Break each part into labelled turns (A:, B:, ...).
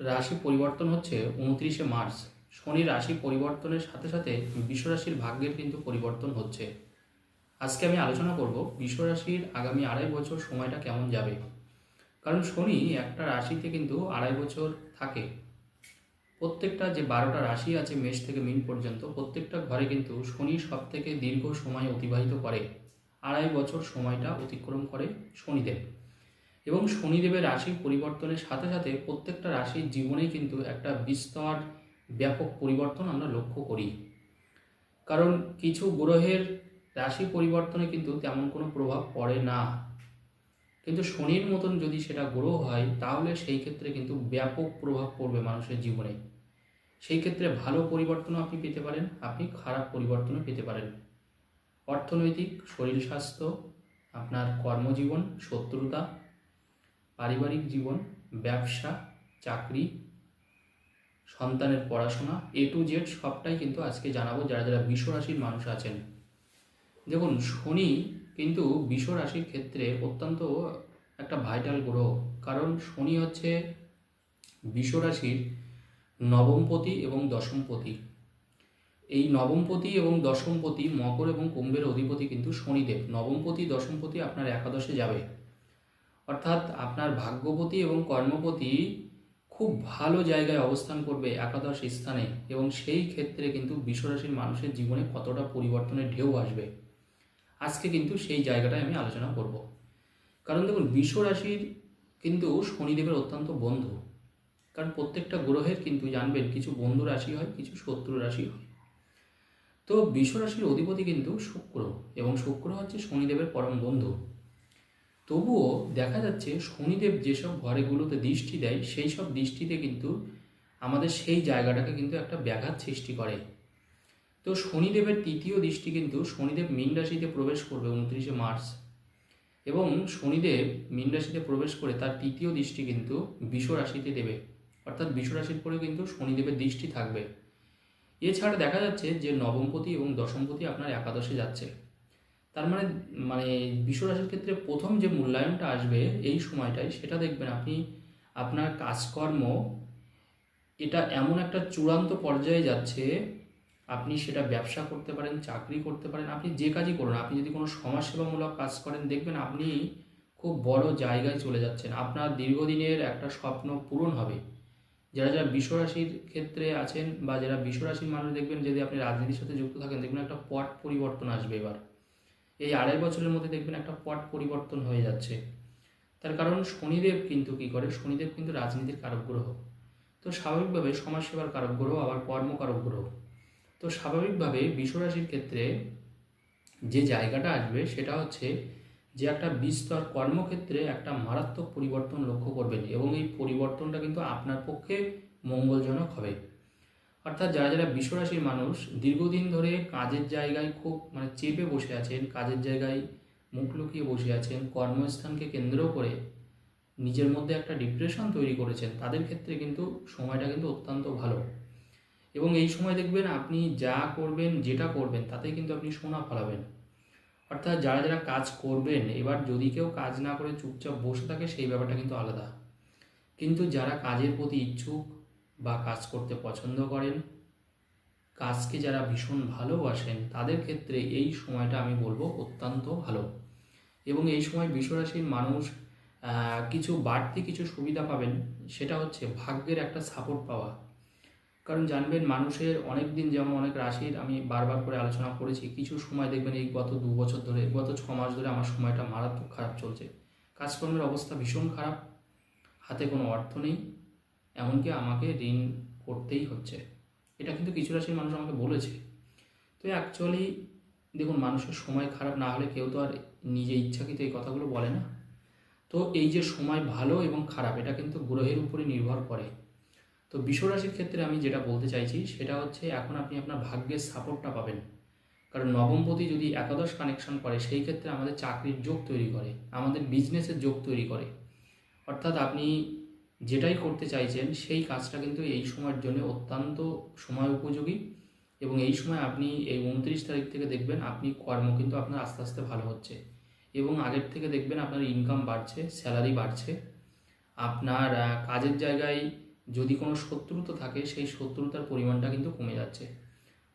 A: রাশি পরিবর্তন হচ্ছে উনত্রিশে মার্চ। শনির রাশি পরিবর্তনের সাথে সাথে বিশ্বরাশির ভাগ্যের কিন্তু পরিবর্তন হচ্ছে। আজকে আমি আলোচনা করব বিশ্বরাশির আগামী আড়াই বছর সময়টা কেমন যাবে? কারণ শনি একটা রাশিতে কিন্তু আড়াই বছর থাকে। প্রত্যেকটা যে বারোটা রাশি আছে মেষ থেকে মিন পর্যন্ত, প্রত্যেকটা ঘরে কিন্তু শনি সব থেকে দীর্ঘ সময় অতিবাহিত করে। আড়াই বছর সময়টা অতিক্রম করে শনিদেব। এবং শনিদেবের রাশি পরিবর্তনের সাথে সাথে প্রত্যেকটা রাশির জীবনেই কিন্তু একটা বিস্তর, ব্যাপক পরিবর্তন আমরা লক্ষ্য করি। কারণ কিছু গ্রহের রাশি পরিবর্তনে কিন্তু তেমন কোনো প্রভাব পড়ে না। কিন্তু শনির মতন যদি সেটা গ্রহ হয়, তাহলে সেই ক্ষেত্রে কিন্তু ব্যাপক প্রভাব পড়বে মানুষের জীবনে। সেই ক্ষেত্রে ভালো পরিবর্তনও আপনি পেতে পারেন, আপনি খারাপ পরিবর্তনও পেতে পারেন। অর্থনৈতিক শরীর স্বাস্থ্য আপনার কর্মজীবন, শত্রুতা পারিবারিক জীবন, ব্যবসা, চাকরি, সন্তানের পড়াশোনা এ টু জেড সবটাই কিন্তু আজকে জানাব যারা যারা বিশ্বরাশির মানুষ আছেন। দেখুন, শনি কিন্তু বিশ্বরাশির ক্ষেত্রে অত্যন্ত একটা ভাইটাল গ্রহ, কারণ শনি হচ্ছে বিশ্বরাশির নবমপতি এবং দশমপতি। এই নবমপতি এবং দশমপতি মকর এবং কুম্ভের অধিপতি কিন্তু শনিদেব। নবমপতি, দশমপতি আপনার একাদশে যাবে। অর্থাৎ আপনার ভাগ্যপতি এবং কর্মপতি খুব ভালো জায়গায় অবস্থান করবে একাদশ স্থানে এবং সেই ক্ষেত্রে কিন্তু বিশ্বরাশির মানুষের জীবনে কতটা পরিবর্তনের ঢেউ আসবে। আজকে কিন্তু সেই জায়গাটায় আমি আলোচনা করব। কারণ দেখুন, বিশ্বরাশির কিন্তু শনিদেবের অত্যন্ত বন্ধু। কারণ প্রত্যেকটা গ্রহের কিন্তু জানবেন কিছু বন্ধু রাশি হয়, কিছু শত্রু রাশি হয়। তো বিশ্বরাশির অধিপতি কিন্তু শুক্র এবং শুক্র হচ্ছে শনিদেবের পরম বন্ধু। তবুও দেখা যাচ্ছে শনিদেব যেসব ঘরেগুলোতে দৃষ্টি দেয়, সেই সব দৃষ্টিতে কিন্তু আমাদের সেই জায়গাটাকে কিন্তু একটা ব্যাঘাত সৃষ্টি করে। তো শনিদেবের তৃতীয় দৃষ্টি কিন্তু শনিদেব মীন রাশিতে প্রবেশ করবে উনত্রিশে মার্চ। এবং শনিদেব মীন রাশিতে প্রবেশ করে তার তৃতীয় দৃষ্টি কিন্তু বিষ রাশিতে দেবে। অর্থাৎ বিষ রাশির পরে কিন্তু শনিদেবের দৃষ্টি থাকবে। এছাড়া দেখা যাচ্ছে যে নবমপতি এবং দশমপতি আপনার একাদশে যাচ্ছে। তার মানে মানে বিশ্বরাশির ক্ষেত্রে প্রথম যে মূল্যায়নটা আসবে এই সময়টায়, সেটা দেখবেন আপনি আপনার কাজকর্ম, এটা এমন একটা চূড়ান্ত পর্যায়ে যাচ্ছে, আপনি সেটা ব্যবসা করতে পারেন, চাকরি করতে পারেন, আপনি যে কাজই করুন, আপনি যদি কোনো সমাজসেবামূলক কাজ করেন, দেখবেন আপনি খুব বড় জায়গায় চলে যাচ্ছেন। আপনার দীর্ঘদিনের একটা স্বপ্ন পূরণ হবে। যারা যারা বিশ্বরাশির ক্ষেত্রে আছেন বা যারা বিশ্বরাশির মানুষ, দেখবেন যদি আপনি রাজনীতির সাথে যুক্ত থাকেন, দেখবেন একটা পট পরিবর্তন আসবে এবার। এই আড়াই বছরের মধ্যে দেখবেন একটা পট পরিবর্তন হয়ে যাচ্ছে। তার কারণ শনিদেব কিন্তু কি করে? শনিদেব কিন্তু রাজনীতির কারক গ্রহ তো স্বাভাবিকভাবে সমাজসেবার কারক গ্রহ আবার কর্মকারক গ্রহ তো স্বাভাবিকভাবে বিশ্বরাশির ক্ষেত্রে যে জায়গাটা আসবে সেটা হচ্ছে যে একটা বিস্তর কর্মক্ষেত্রে একটা মারাত্মক পরিবর্তন লক্ষ্য করবেন এবং এই পরিবর্তনটা কিন্তু আপনার পক্ষে মঙ্গলজনক হবে। অর্থাৎ যারা যারা বিশ্বরাশির মানুষ দীর্ঘদিন ধরে কাজের জায়গায় খুব মানে চেপে বসে আছেন, কাজের জায়গায় মুখ লুকিয়ে বসে আছেন, কর্মস্থানকে কেন্দ্র করে নিজের মধ্যে একটা ডিপ্রেশন তৈরি করেছেন, তাদের ক্ষেত্রে কিন্তু সময়টা কিন্তু অত্যন্ত ভালো। এবং এই সময় দেখবেন আপনি যা করবেন, যেটা করবেন, তাতেই কিন্তু আপনি সোনা ফলাবেন। অর্থাৎ যারা যারা কাজ করবেন, এবার যদি কেউ কাজ না করে চুপচাপ বসে থাকে, সেই ব্যাপারটা কিন্তু আলাদা। কিন্তু যারা কাজের প্রতি ইচ্ছুক বা কাজ করতে পছন্দ করেন, কাজকে যারা ভীষণ ভালোবাসেন, তাদের ক্ষেত্রে এই সময়টা আমি বলব অত্যন্ত ভালো। এবং এই সময় বিশ্বরাশির মানুষ কিছু বাড়তি কিছু সুবিধা পাবেন, সেটা হচ্ছে ভাগ্যের একটা সাপোর্ট পাওয়া। কারণ জানবেন মানুষের অনেক দিন যেমন অনেক রাশির আমি বারবার করে আলোচনা করেছি, কিছু সময় দেখবেন এই গত দু বছর ধরে, গত ছ মাস ধরে আমার সময়টা মারাত্মক খারাপ চলছে। কাজকর্মের অবস্থা ভীষণ খারাপ, হাতে কোনো অর্থ নেই। এমনকি আমাকে ঋণ করতেই হচ্ছে। এটা কিন্তু কিছু রাশির মানুষ আমাকে বলেছে। তো অ্যাকচুয়ালি দেখুন, মানুষের সময় খারাপ না হলে কেউ তো আর নিজে ইচ্ছাকৃত এই কথাগুলো বলে না। তো এই যে সময় ভালো এবং খারাপ, এটা কিন্তু গ্রহের উপরে নির্ভর করে। তো বিশ্বরাশির ক্ষেত্রে আমি যেটা বলতে চাইছি, সেটা হচ্ছে এখন আপনি আপনার ভাগ্যের সাপোর্টটা পাবেন। কারণ নবমপতি যদি একাদশ কানেকশন করে, সেই ক্ষেত্রে আমাদের চাকরির যোগ তৈরি করে, আমাদের বিজনেসের যোগ তৈরি করে। অর্থাৎ আপনি যেটাই করতে চাইছেন, সেই কাজটা কিন্তু এই সময়ের জন্য অত্যন্ত সময় উপযোগী। এবং এই সময় আপনি এই উনত্রিশ তারিখ থেকে দেখবেন আপনি কর্ম কিন্তু আপনার আস্তে আস্তে ভালো হচ্ছে। এবং আগের থেকে দেখবেন আপনার ইনকাম বাড়ছে স্যালারি বাড়ছে। আপনার কাজের জায়গায় যদি কোনো শত্রুতা থাকে, সেই শত্রুতার পরিমাণটা কিন্তু কমে যাচ্ছে।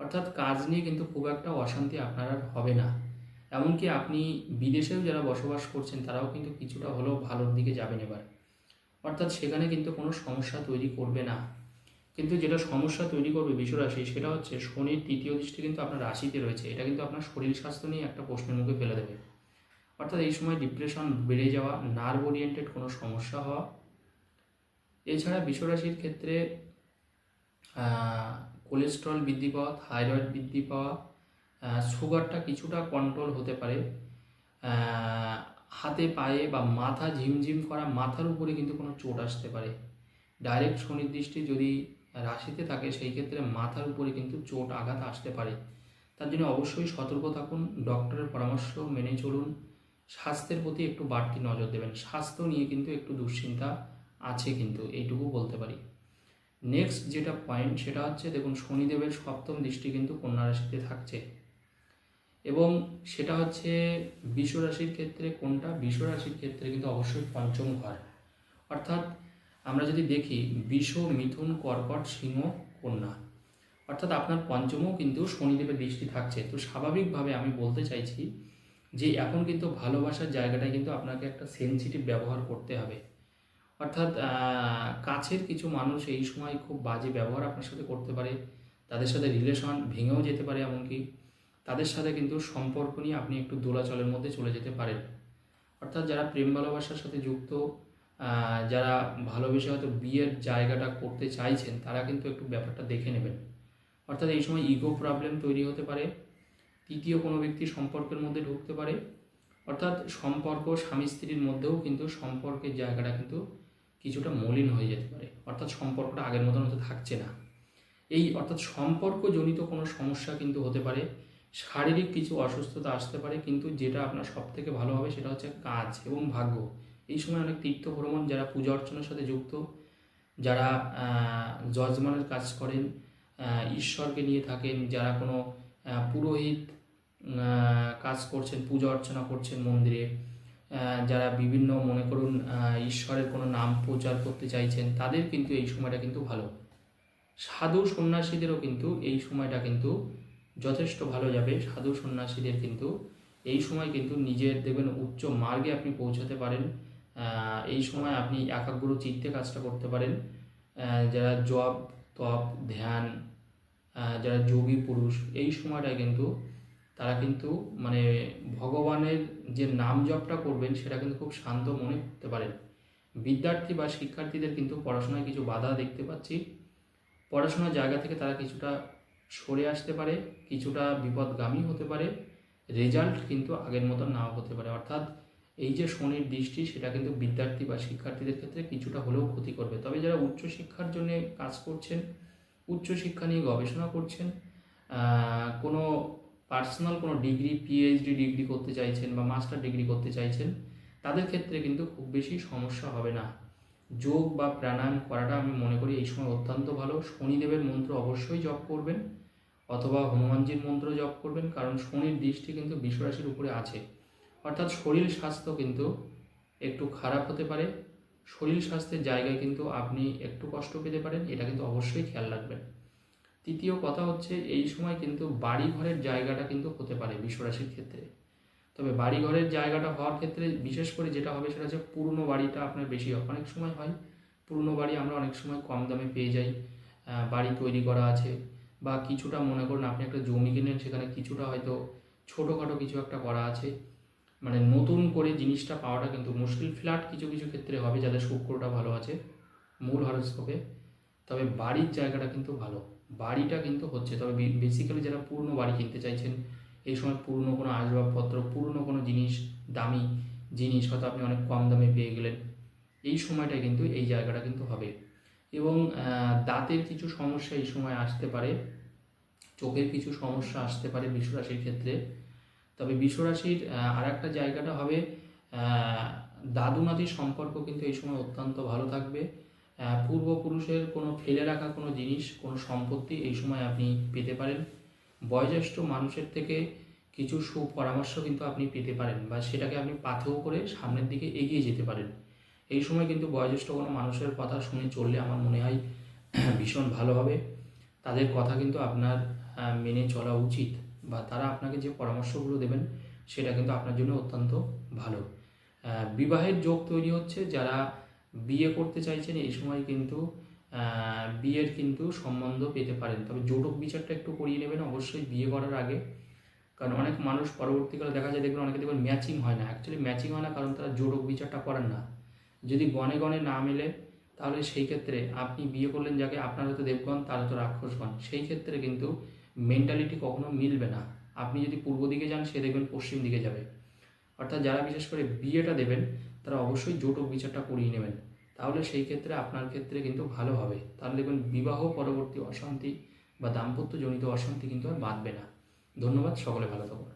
A: অর্থাৎ কাজ নিয়ে কিন্তু খুব একটা অশান্তি আপনার আর হবে না। এমনকি আপনি বিদেশেও যারা বসবাস করছেন, তারাও কিন্তু কিছুটা হলেও ভালোর দিকে যাবেন এবার। অর্থাৎ সেখানে কিন্তু কোনো সমস্যা তৈরি করবে না। কিন্তু যেটা সমস্যা তৈরি করবে বিশ্বরাশি সেটা হচ্ছে শনির তৃতীয় দৃষ্টি কিন্তু আপনার রাশিতে রয়েছে। এটা কিন্তু আপনার শরীর স্বাস্থ্য নিয়ে একটা প্রশ্নের মুখে ফেলে দেবে। অর্থাৎ এই সময় ডিপ্রেশন বেড়ে যাওয়া নার্ভ ওরিয়েন্টেড কোনো সমস্যা হওয়া। এছাড়া বিশ্বরাশির ক্ষেত্রে কোলেস্ট্রল বৃদ্ধি পাওয়া থাইরয়েড বৃদ্ধি পাওয়া সুগারটা কিছুটা কন্ট্রোল হতে পারে। হাতে পায়ে বা মাথা ঝিমঝিম করা মাথার উপরে কিন্তু কোনো চোট আসতে পারে। ডাইরেক্ট শনির দৃষ্টি যদি রাশিতে থাকে, সেই ক্ষেত্রে মাথার উপরে কিন্তু চোট আঘাত আসতে পারে। তার জন্য অবশ্যই সতর্ক থাকুন, ডক্টরের পরামর্শ মেনে চলুন। স্বাস্থ্যের প্রতি একটু বাড়তি নজর দেবেন। স্বাস্থ্য নিয়ে কিন্তু একটু দুশ্চিন্তা আছে কিন্তু, এইটুকু বলতে পারি। নেক্সট যেটা পয়েন্ট সেটা হচ্ছে, দেখুন, শনিদেবের সপ্তম দৃষ্টি কিন্তু কন্যা রাশিতে থাকছে। এবং সেটা হচ্ছে বিষ রাশির ক্ষেত্রে কোনটা? বিষ রাশির ক্ষেত্রে কিন্তু অবশ্যই পঞ্চম ঘর। অর্থাৎ আমরা যদি দেখি, বিষ, মিথুন, কর্কট, সিংহ, কন্যা। অর্থাৎ আপনার পঞ্চমও কিন্তু শনিদেবের দৃষ্টি থাকছে। তো স্বাভাবিকভাবে আমি বলতে চাইছি যে এখন কিন্তু ভালোবাসার জায়গাটায় কিন্তু আপনাকে একটা সেন্সিটিভ ব্যবহার করতে হবে। অর্থাৎ কাছের কিছু মানুষ এই সময় খুব বাজে ব্যবহার আপনার সাথে করতে পারে। তাদের সাথে রিলেশন ভেঙেও যেতে পারে এমনকি। তাদের সাথে কিন্তু সম্পর্ক নিয়ে আপনি একটু দোলাচলের মধ্যে চলে যেতে পারেন। অর্থাৎ যারা প্রেম ভালোবাসার সাথে যুক্ত যারা ভালোবেসে হয়তো বিয়ের জায়গাটা করতে চাইছেন, তারা কিন্তু একটু ব্যাপারটা দেখে নেবেন। অর্থাৎ এই সময় ইগো প্রবলেম তৈরি হতে পারে, তৃতীয় কোনো ব্যক্তি সম্পর্কের মধ্যে ঢুকতে পারে। অর্থাৎ সম্পর্ক স্বামী স্ত্রীর মধ্যেও কিন্তু সম্পর্কের জায়গাটা কিন্তু কিছুটা মলিন হয়ে যেতে পারে। অর্থাৎ সম্পর্কটা আগের মতন হতে থাকছে না। এই অর্থাৎ সম্পর্কজনিত কোনো সমস্যা কিন্তু হতে পারে। শারীরিক কিছু অসুস্থতা আসতে পারে, কিন্তু যেটা আপনার সব থেকে ভালো হবে সেটা হচ্ছে কাজ এবং ভাগ্য। এই সময় অনেক তীর্থ ভ্রমণ, যারা পূজা অর্চনার সাথে যুক্ত, যারা যজমানের কাজ করেন ঈশ্বরকে নিয়ে থাকেন, যারা কোনো পুরোহিত কাজ করছেন, পূজা অর্চনা করছেন মন্দিরে যারা বিভিন্ন, মনে করুন ঈশ্বরের কোনো নাম প্রচার করতে চাইছেন, তাদের কিন্তু এই সময়টা কিন্তু ভালো। সাধু সন্ন্যাসীদেরও কিন্তু এই সময়টা কিন্তু যথেষ্ট ভালো যাবে সাধু সন্ন্যাসীদের কিন্তু। এই সময় কিন্তু নিজের দেখবেন উচ্চ মার্গে আপনি পৌঁছাতে পারেন। এই সময় আপনি একাগ্র চিত্তে কাজটা করতে পারেন। যারা জপ, তপ, ধ্যান যারা যোগী পুরুষ, এই সময়টায় কিন্তু তারা কিন্তু মানে ভগবানের যে নাম জপটা করবেন সেটা কিন্তু খুব শান্ত মনে করতে পারেন। বিদ্যার্থী বা শিক্ষার্থীদের কিন্তু পড়াশোনায় কিছু বাধা দেখতে পাচ্ছি। পড়াশোনার জায়গা থেকে তারা কিছুটা সরে আসতে পারে, কিছুটা বিপদগামী হতে পারে রেজাল্ট কিন্তু আগের মতন নাও হতে পারে। অর্থাৎ এই যে শনির দৃষ্টি, সেটা কিন্তু বিদ্যার্থী বা শিক্ষার্থীদের ক্ষেত্রে কিছুটা হলেও ক্ষতি করবে। তবে যারা উচ্চশিক্ষার জন্য কাজ করছেন উচ্চশিক্ষা নিয়ে গবেষণা করছেন কোনো পার্সোনাল কোনো ডিগ্রি পিএইচডি ডিগ্রি করতে চাইছেন বা মাস্টার ডিগ্রি করতে চাইছেন, তাদের ক্ষেত্রে কিন্তু খুব বেশি সমস্যা হবে না। যোগ বা প্রাণায়াম করাটা আমি মনে করি এই অত্যন্ত ভালো। শনিদেবের মন্ত্র অবশ্যই জপ করবেন অথবা হনুমানজির মন্ত্র জপ করবেন, কারণ শনির দৃষ্টি কিন্তু বিশ্বরাশির উপরে আছে। অর্থাৎ শরীর স্বাস্থ্য কিন্তু একটু খারাপ হতে পারে। শরীর স্বাস্থ্যের জায়গায় কিন্তু আপনি একটু কষ্ট পেতে পারেন, এটা কিন্তু অবশ্যই খেয়াল রাখবেন। তৃতীয় কথা হচ্ছে, এই সময় কিন্তু বাড়ি ঘরের জায়গাটা কিন্তু হতে পারে বিশ্বরাশির ক্ষেত্রে। তবে বাড়ি ঘরের জায়গাটা হওয়ার ক্ষেত্রে বিশেষ করে যেটা হবে সেটা হচ্ছে পুরনো বাড়িটা আপনার বেশি, অনেক সময় হয় পুরনো বাড়ি আমরা অনেক সময় কম দামে পেয়ে যাই বাড়ি তৈরি করা আছে বা কিছুটা মনে করুন আপনি একটা জমি কিনেন সেখানে কিছুটা হয়তো ছোটোখাটো কিছু একটা করা আছে। মানে নতুন করে জিনিসটা পাওয়াটা কিন্তু মুশকিল। ফ্ল্যাট কিছু কিছু ক্ষেত্রে হবে যাদের শুক্রটা ভালো আছে, মূল হরস্কোপে। তবে বাড়ির জায়গাটা কিন্তু ভালো। বাড়িটা কিন্তু হচ্ছে, তবে বেসিক্যালি যারা পুরনো বাড়ি কিনতে চাইছেন, এই সময় পুরনো কোনো আসবাবপত্র, পুরনো কোনো জিনিস, দামি জিনিস হয়তো আপনি অনেক কম দামে পেয়ে গেলেন। এই সময়টা কিন্তু এই জায়গাটা কিন্তু হবে। এবং দাঁতের কিছু সমস্যা এই সময় আসতে পারে চোখের কিছু সমস্যা আসতে পারে বিশ্বরাশির ক্ষেত্রে। তবে বিশ্বরাশির আর একটা জায়গাটা হবে আহ, দাদু নাতির সম্পর্ক কিন্তু এই সময় অত্যন্ত ভালো থাকবে। পূর্বপুরুষের কোনো ফেলে রাখা কোনো জিনিস কোনো সম্পত্তি এই সময় আপনি পেতে পারেন। বয়োজ্যেষ্ঠ মানুষের থেকে কিছু সুপরামর্শ কিন্তু আপনি পেতে পারেন বা সেটাকে আপনি পাথেও করে সামনের দিকে এগিয়ে যেতে পারেন। এই সময় কিন্তু বয়োজ্যেষ্ঠ কোনো মানুষের কথা শুনে চললে আমার মনে হয় ভীষণ ভালো হবে। তাদের কথা কিন্তু আপনার মেনে চলা উচিত বা তারা আপনাকে যে পরামর্শগুলো দেবেন সেটা কিন্তু আপনার জন্য অত্যন্ত ভালো। বিবাহের যোগ তৈরি হচ্ছে, যারা বিয়ে করতে চাইছেন এই সময় কিন্তু বিয়ের কিন্তু সম্বন্ধ পেতে পারেন। তবে জোটক বিচারটা একটু করিয়ে নেবেন, অবশ্যই বিয়ে করার আগে। কারণ অনেক মানুষ পরবর্তীকালে দেখা যায়, দেখবেন অনেকে দেখবেন ম্যাচিং হয় না। অ্যাকচুয়ালি ম্যাচিং হয় না, কারণ তারা জোটক বিচারটা করেন না। যদি গণে গণে না মেলে, তাহলে সেই ক্ষেত্রে আপনি বিয়ে করলেন যাকে আপনার হয়তো দেবগণ, তার হয়তো রাক্ষসগণ। সেই ক্ষেত্রে কিন্তু মেন্টালিটি কখনো মিলবে না। আপনি যদি পূর্ব দিকে যান, সে দেখবেন পশ্চিম দিকে যাবে। অর্থাৎ যারা বিশেষ করে বিয়েটা দেবেন, তারা অবশ্যই জোটক বিচারটা করিয়ে নেবেন। তাহলে সেই ক্ষেত্রে আপনার ক্ষেত্রে কিন্তু ভালো হবে। তাহলে দেখবেন বিবাহ, পরবর্তী অশান্তি বা দাম্পত্যজনিত অশান্তি কিন্তু আর বাঁধবে না। ধন্যবাদ, সকলে ভালো থাকুন।